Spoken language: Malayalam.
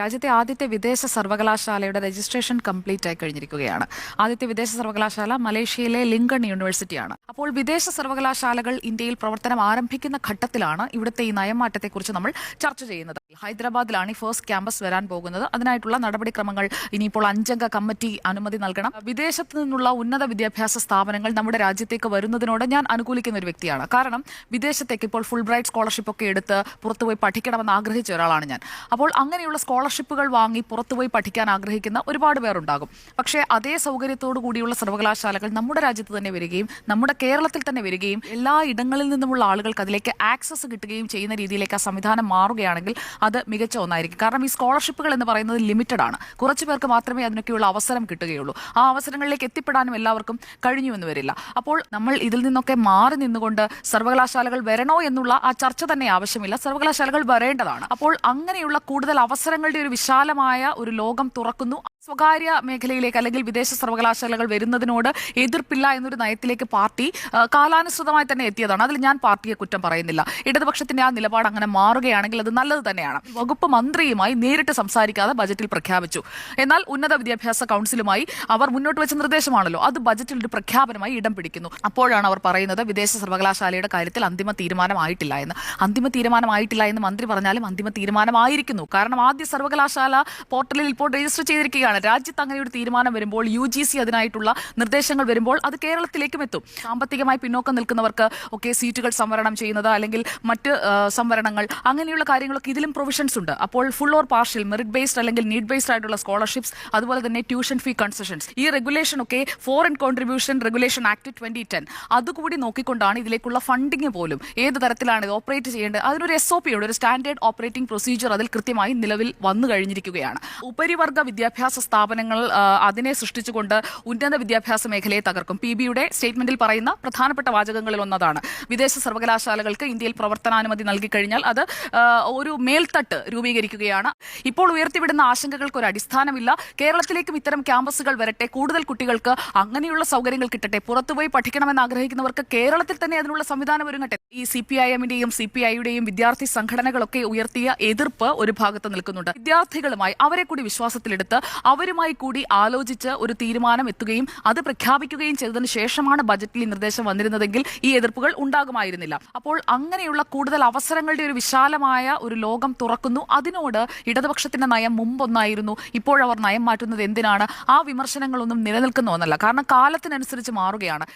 രാജ്യത്തെ ആദ്യത്തെ വിദേശ സർവകലാശാലയുടെ രജിസ്ട്രേഷൻ കംപ്ലീറ്റ് ആയി കഴിഞ്ഞിരിക്കുകയാണ്. ആദ്യത്തെ വിദേശ സർവകലാശാല മലേഷ്യയിലെ ലിങ്കൺ യൂണിവേഴ്സിറ്റിയാണ്. അപ്പോൾ വിദേശ സർവകലാശാലകൾ ഇന്ത്യയിൽ പ്രവർത്തനം ആരംഭിക്കുന്ന ഘട്ടത്തിലാണ് ഇവിടുത്തെ ഈ നയമാറ്റത്തെക്കുറിച്ച് നമ്മൾ ചർച്ച ചെയ്യുന്നത്. ഹൈദരാബാദിലാണ് ഈ ഫസ്റ്റ് ക്യാമ്പസ് വരാൻ പോകുന്നത്. അതിനായിട്ടുള്ള നടപടിക്രമങ്ങൾ ഇനിയിപ്പോൾ അഞ്ചംഗ കമ്മിറ്റി അനുമതി നൽകണം. വിദേശത്ത് നിന്നുള്ള ഉന്നത വിദ്യാഭ്യാസ സ്ഥാപനങ്ങൾ നമ്മുടെ രാജ്യത്തേക്ക് വരുന്നതിനോട് ഞാൻ അനുകൂലിക്കുന്ന ഒരു വ്യക്തിയാണ്. കാരണം വിദേശത്തേക്ക് ഇപ്പോൾ ഫുൾ ബ്രൈറ്റ് സ്കോളർഷിപ്പ് ഒക്കെ എടുത്ത് പുറത്തുപോയി പഠിക്കണമെന്ന് ആഗ്രഹിച്ച ഒരാളാണ് ഞാൻ. അപ്പോൾ അങ്ങനെയുള്ള സ്കോളർഷിപ്പുകൾ വാങ്ങി പുറത്തുപോയി പഠിക്കാൻ ആഗ്രഹിക്കുന്ന ഒരുപാട് പേരുണ്ടാകും. പക്ഷേ അതേ സൗകര്യത്തോടു കൂടിയുള്ള സർവകലാശാലകൾ നമ്മുടെ രാജ്യത്ത് തന്നെ വരികയും നമ്മുടെ കേരളത്തിൽ തന്നെ വരികയും എല്ലാ ഇടങ്ങളിൽ നിന്നുമുള്ള ആളുകൾക്ക് അതിലേക്ക് ആക്സസ് കിട്ടുകയും ചെയ്യുന്ന രീതിയിലേക്ക് ആ സംവിധാനം മാറുകയാണെങ്കിൽ അത് മികച്ച ഒന്നായിരിക്കും. കാരണം ഈ സ്കോളർഷിപ്പുകൾ എന്ന് പറയുന്നത് ലിമിറ്റഡ് ആണ്. കുറച്ച് പേർക്ക് മാത്രമേ അതിനൊക്കെയുള്ള അവസരം കിട്ടുകയുള്ളൂ. ആ അവസരങ്ങളിലേക്ക് എത്തിപ്പെടാനും എല്ലാവർക്കും കഴിഞ്ഞു എന്ന് വരില്ല. അപ്പോൾ നമ്മൾ ഇതിൽ നിന്നൊക്കെ മാറി നിന്നുകൊണ്ട് സർവകലാശാലകൾ വരണോ എന്നുള്ള ആ ചർച്ച തന്നെ ആവശ്യമില്ല. സർവകലാശാലകൾ വരേണ്ടതാണ്. അപ്പോൾ അങ്ങനെയുള്ള കൂടുതൽ അവസരങ്ങളുടെ ഒരു വിശാലമായ ഒരു ലോകം തുറക്കുന്നു. സ്വകാര്യ മേഖലയിലേക്ക് അല്ലെങ്കിൽ വിദേശ സർവകലാശാലകൾ വരുന്നതിനോട് എതിർപ്പില്ല എന്നൊരു നയത്തിലേക്ക് പാർട്ടി കാലാനുസൃതമായി തന്നെ എത്തിയതാണ്. അതിൽ ഞാൻ പാർട്ടിയെ കുറ്റം പറയുന്നില്ല. ഇടതുപക്ഷത്തിന്റെ ആ നിലപാട് അങ്ങനെ മാറുകയാണെങ്കിൽ അത് നല്ലത് തന്നെയാണ്. വകുപ്പ് മന്ത്രിയുമായി നേരിട്ട് സംസാരിക്കാതെ ബജറ്റിൽ പ്രഖ്യാപിച്ചു. എന്നാൽ ഉന്നത വിദ്യാഭ്യാസ കൗൺസിലുമായി അവർ മുന്നോട്ട് വെച്ച നിർദ്ദേശമാണല്ലോ. അത് ബജറ്റിൽ ഒരു പ്രഖ്യാപനമായി ഇടം പിടിക്കുന്നു. അപ്പോഴാണ് അവർ പറയുന്നത് വിദേശ സർവകലാശാലയുടെ കാര്യത്തിൽ അന്തിമ തീരുമാനമായിട്ടില്ല എന്ന്. അന്തിമ തീരുമാനമായിട്ടില്ല എന്ന് മന്ത്രി പറഞ്ഞാലും അന്തിമ തീരുമാനമായിരിക്കുന്നു. കാരണം ആദ്യ സർവകലാശാല പോർട്ടലിൽ ഇപ്പോൾ രജിസ്റ്റർ ചെയ്തിരിക്കുകയാണ്. രാജ്യത്ത് അങ്ങനെ ഒരു തീരുമാനം വരുമ്പോൾ യു ജി സി അതിനായിട്ടുള്ള നിർദ്ദേശങ്ങൾ വരുമ്പോൾ അത് കേരളത്തിലേക്കും എത്തും. സാമ്പത്തികമായി പിന്നോക്കം നിൽക്കുന്നവർക്ക് ഒക്കെ സീറ്റുകൾ സംവരണം ചെയ്യുന്നത് അല്ലെങ്കിൽ മറ്റ് സംവരണങ്ങൾ അങ്ങനെയുള്ള കാര്യങ്ങളൊക്കെ ഇതിലും പ്രൊവിഷൻസ് ഉണ്ട്. അപ്പോൾ full or partial merit based അല്ലെങ്കിൽ നീഡ് ബേസ്ഡ് ആയിട്ടുള്ള സ്കോളർഷിപ്സ് അതുപോലെ തന്നെ ട്യൂഷൻ ഫീ കൺസെഷൻസ് ഈ റെഗുലേഷൻ ഒക്കെ foreign contribution regulation act twenty ten അതുകൂടി നോക്കിക്കൊണ്ടാണ് ഇതിലേക്കുള്ള ഫണ്ടിങ് പോലും ഏത് തരത്തിലാണ് ഇത് ഓപ്പറേറ്റ് ചെയ്യേണ്ടത്. അതിനൊരു എസ് ഒ പി ഉണ്ട്. ഒരു സ്റ്റാൻഡേർഡ് ഓപ്പറേറ്റിംഗ് പ്രൊസീജിയർ അതിൽ കൃത്യമായി നിലവിൽ വന്നു കഴിഞ്ഞിരിക്കുകയാണ്. ഉപരിവർഗ വിദ്യാഭ്യാസ സ്ഥാപനങ്ങൾ അതിനെ സൃഷ്ടിച്ചുകൊണ്ട് ഉന്നത വിദ്യാഭ്യാസ മേഖലയെ തകർക്കും. പി ബിയുടെ സ്റ്റേറ്റ്മെന്റിൽ പറയുന്ന പ്രധാനപ്പെട്ട വാചകങ്ങളിൽ ഒന്നതാണ്. വിദേശ സർവകലാശാലകൾക്ക് ഇന്ത്യയിൽ പ്രവർത്തനാനുമതി നൽകിക്കഴിഞ്ഞാൽ അത് ഒരു മേൽത്തട്ട് രൂപീകരിക്കുകയാണ്. ഇപ്പോൾ ഉയർത്തിവിടുന്ന ആശങ്കകൾക്ക് ഒരു അടിസ്ഥാനമില്ല. കേരളത്തിലേക്കും ഇത്തരം ക്യാമ്പസുകൾ വരട്ടെ. കൂടുതൽ കുട്ടികൾക്ക് അങ്ങനെയുള്ള സൗകര്യങ്ങൾ കിട്ടട്ടെ. പുറത്തുപോയി പഠിക്കണമെന്ന് ആഗ്രഹിക്കുന്നവർക്ക് കേരളത്തിൽ തന്നെ അതിനുള്ള സംവിധാനം ഒരുങ്ങട്ടെ. ഈ സി പി ഐ എമ്മിന്റെയും സി പി ഐയുടെയും വിദ്യാർത്ഥി സംഘടനകളൊക്കെ ഉയർത്തിയ എതിർപ്പ് ഒരു ഭാഗത്ത് നിൽക്കുന്നുണ്ട്. വിദ്യാർത്ഥികളുമായി അവരെ കൂടി വിശ്വാസത്തിലെടുത്ത് അവരുമായി കൂടി ആലോചിച്ച് ഒരു തീരുമാനം എത്തുകയും അത് പ്രഖ്യാപിക്കുകയും ചെയ്തതിനു ശേഷമാണ് ബജറ്റിൽ ഈ നിർദ്ദേശം വന്നിരുന്നതെങ്കിൽ ഈ എതിർപ്പുകൾ ഉണ്ടാകുമായിരുന്നില്ല. അപ്പോൾ അങ്ങനെയുള്ള കൂടുതൽ അവസരങ്ങളുടെ ഒരു വിശാലമായ ഒരു ലോകം തുറക്കുന്നു. അതിനോട് ഇടതുപക്ഷത്തിന്റെ നയം മുമ്പൊന്നായിരുന്നു. ഇപ്പോഴവർ നയം മാറ്റുന്നത് എന്തിനാണ്? ആ വിമർശനങ്ങളൊന്നും നിലനിൽക്കുന്ന ഒന്നല്ല കാരണം കാലത്തിനനുസരിച്ച് മാറുകയാണ്.